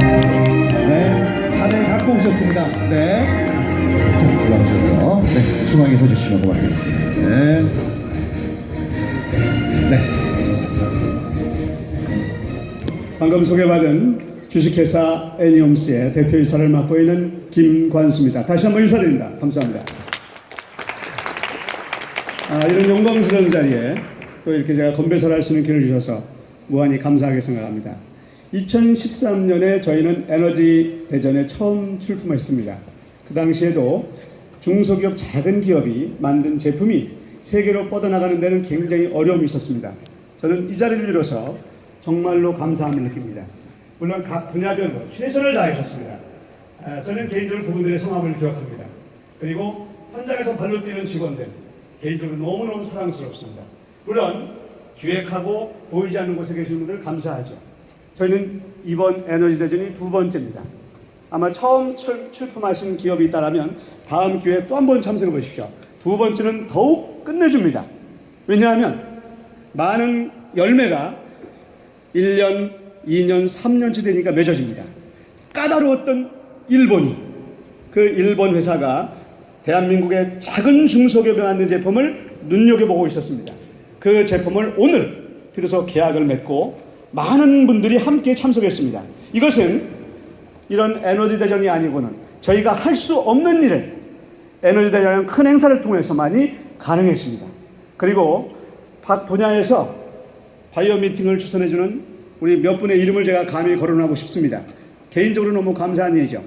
네, 자네 갖고 오셨습니다. 네. 자, 올라오셔서 네, 중앙에 서주시면 고맙겠습니다. 네. 네. 방금 소개받은 주식회사 애니엄스의 대표이사를 맡고 있는 김관수입니다. 다시 한번 인사드립니다. 감사합니다. 아, 이런 영광스러운 자리에 또 이렇게 제가 건배사를 할 수 있는 기회를 주셔서 무한히 감사하게 생각합니다. 2013년에 저희는 에너지 대전에 처음 출품했습니다. 그 당시에도 중소기업 작은 기업이 만든 제품이 세계로 뻗어나가는 데는 굉장히 어려움이 있었습니다. 저는 이 자리를 빌어서 정말로 감사함을 느낍니다. 물론 각 분야별로 최선을 다하셨습니다. 아, 저는 개인적으로 그분들의 성함을 기억합니다. 그리고 현장에서 발로 뛰는 직원들 개인적으로 너무너무 사랑스럽습니다. 물론 기획하고 보이지 않는 곳에 계신 분들 감사하죠. 저희는 이번 에너지 대전이 두 번째입니다. 아마 처음 출, 출품하신 기업이 있다면 다음 기회에 또 한 번 참석해 보십시오. 두 번째는 더욱 끝내줍니다. 왜냐하면 많은 열매가 1년, 2년, 3년치 되니까 맺어집니다. 까다로웠던 일본이 그 일본 회사가 대한민국의 작은 중소기업에 만든 제품을 눈여겨보고 있었습니다. 그 제품을 오늘 비로소 계약을 맺고 많은 분들이 함께 참석했습니다. 이것은 이런 에너지 대전이 아니고는 저희가 할 수 없는 일을 에너지 대전은 큰 행사를 통해서만이 가능했습니다. 그리고 각 분야에서 바이오 미팅을 추천해주는 우리 몇 분의 이름을 제가 감히 거론하고 싶습니다. 개인적으로 너무 감사한 일이죠.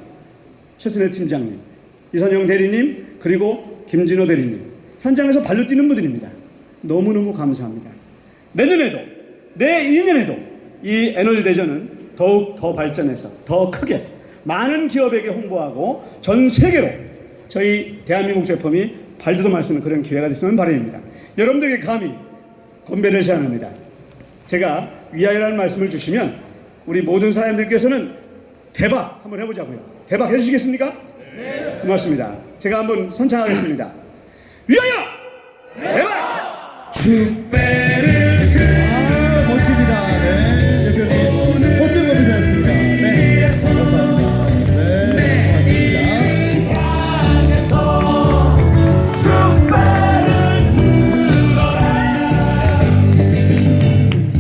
최순애 팀장님, 이선영 대리님, 그리고 김진호 대리님. 현장에서 발로 뛰는 분들입니다. 너무너무 감사합니다. 내년에도, 내년에도 이 에너지 대전은 더욱 더 발전해서 더 크게 많은 기업에게 홍보하고 전 세계로 저희 대한민국 제품이 발돋움할 수 있는 그런 기회가 됐으면 바람입니다. 여러분들에게 감히 건배를 제안합니다. 제가 위하여라는 말씀을 주시면 우리 모든 사람들께서는 대박 한번 해보자고요. 대박 해주시겠습니까? 네. 고맙습니다. 제가 한번 선창하겠습니다. 위하여! 대박! 축배